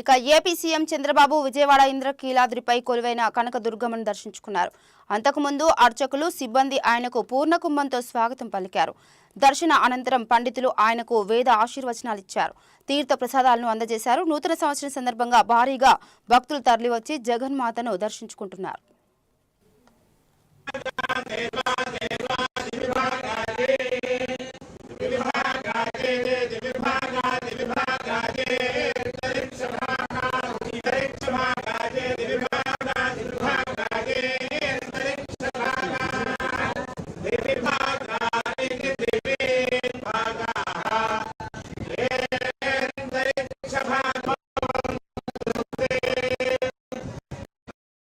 ఇక AP CM Chandrababu Vijayawada ఇంద్రకీలాద్రిపై కొలువైన కనకదుర్గమ్మను దర్శించుకున్నారు. అంతకుముందు అర్చకులు సిబ్బంది ఆయనకు పూర్ణకుంభంతో స్వాగతం పలికారు. దర్శన అనంతరం పండితులు ఆయనకు వేద ఆశీర్వచనాలు ఇచ్చారు. తీర్థ ప్రసాదాలను అందజేశారు. నూతన సంవత్సరం సందర్భంగా భారీగా భక్తులు తరలివచ్చి జగన్మాతను దర్శించుకుంటున్నారు.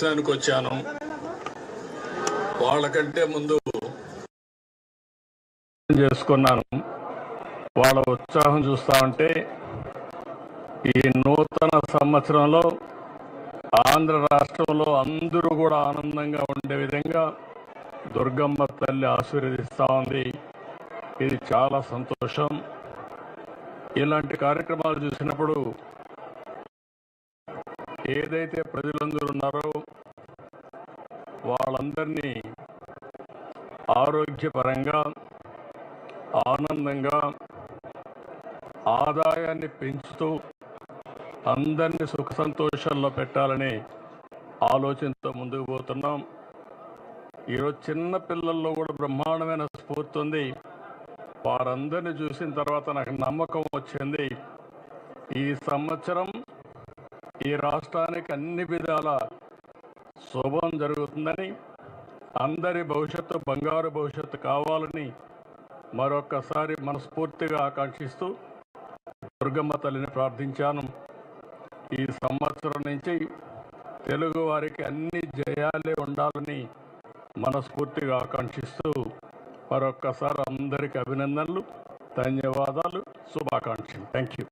దర్శనానికి వచ్చాను. వాళ్ళకంటే ముందు చేసుకున్నాను. వాళ్ళ ఉత్సాహం చూస్తా ఉంటే ఈ నూతన సంవత్సరంలో ఆంధ్ర రాష్ట్రంలో అందరూ కూడా ఆనందంగా ఉండే విధంగా దుర్గమ్మ తల్లి ఆశీర్వదిస్తూ ఉంది. ఇది చాలా సంతోషం. ఇలాంటి కార్యక్రమాలు చూసినప్పుడు ఏదైతే ప్రజలందరూ ఉన్నారో వాళ్ళందరినీ ఆరోగ్యపరంగా ఆనందంగా ఆదాయాన్ని పెంచుతూ అందరినీ సుఖ సంతోషాల్లో పెట్టాలని ఆలోచనతో ముందుకు పోతున్నాం. ఈరోజు చిన్న పిల్లల్లో కూడా బ్రహ్మాండమైన స్ఫూర్తి ఉంది. వారందరిని చూసిన తర్వాత నాకు నమ్మకం వచ్చింది. ఈ సంవత్సరం ఈ రాష్ట్రానికి అన్ని విధాల శుభం జరుగుతుందని అందరి భవిష్యత్తు బంగారు భవిష్యత్తు కావాలని మరొక్కసారి మనస్ఫూర్తిగా ఆకాంక్షిస్తూ దుర్గమ్మ తల్లిని ప్రార్థించాను. ఈ సంవత్సరం నుంచి తెలుగు వారికి అన్ని జయాలే ఉండాలని మనస్ఫూర్తిగా ఆకాంక్షిస్తూ మరొక్కసారి అందరికీ అభినందనలు ధన్యవాదాలు శుభాకాంక్షలు. Thank you